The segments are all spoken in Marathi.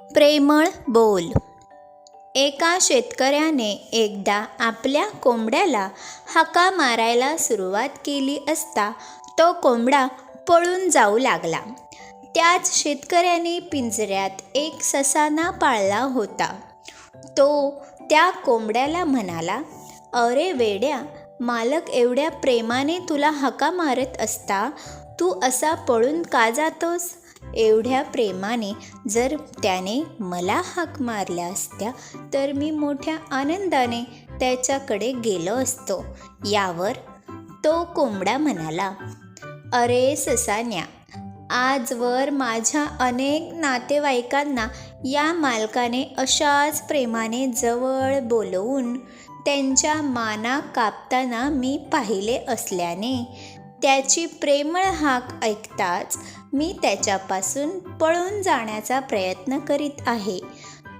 प्रेमळ बोल. एका शेतकऱ्याने एकदा आपल्या कोंबड्याला हाका मारायला सुरुवात केली असता तो कोंबडा पळून जाऊ लागला. त्याच शेतकऱ्याने पिंजऱ्यात एक ससाना पाळला होता. तो त्या कोंबड्याला म्हणाला अरे वेड्या मालक एवढ्या प्रेमाने तुला हका मारत असता तू असा पळून का जातोस? एवढ्या प्रेमाने जर त्याने मला हाक मारल्या असत्या तर मी मोठ्या आनंदाने त्याच्याकडे गेलो असतो. यावर तो कोंबडा म्हणाला अरे ससान्या आजवर माझ्या अनेक नातेवाईकांना या मालकाने अशाच प्रेमाने जवळ बोलवून त्यांच्या माना कापताना मी पाहिले असल्याने त्याची प्रेमळ हाक ऐकताच मी त्याच्यापासून पळून जाण्याचा प्रयत्न करीत आहे.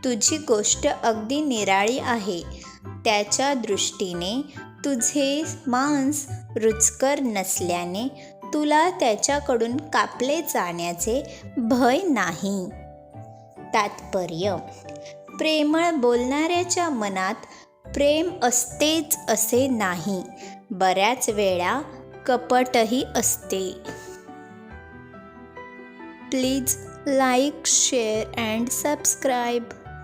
तुझी गोष्ट अगदी निराळी आहे. त्याच्या दृष्टीने तुझे मांस रुचकर नसल्याने तुला त्याच्याकडून कापले जाण्याचे भय नाही. तात्पर्य. प्रेमळ बोलणाऱ्याच्या मनात प्रेम असतेच असे नाही. बऱ्याच वेळा कपटही असते. Please like share and subscribe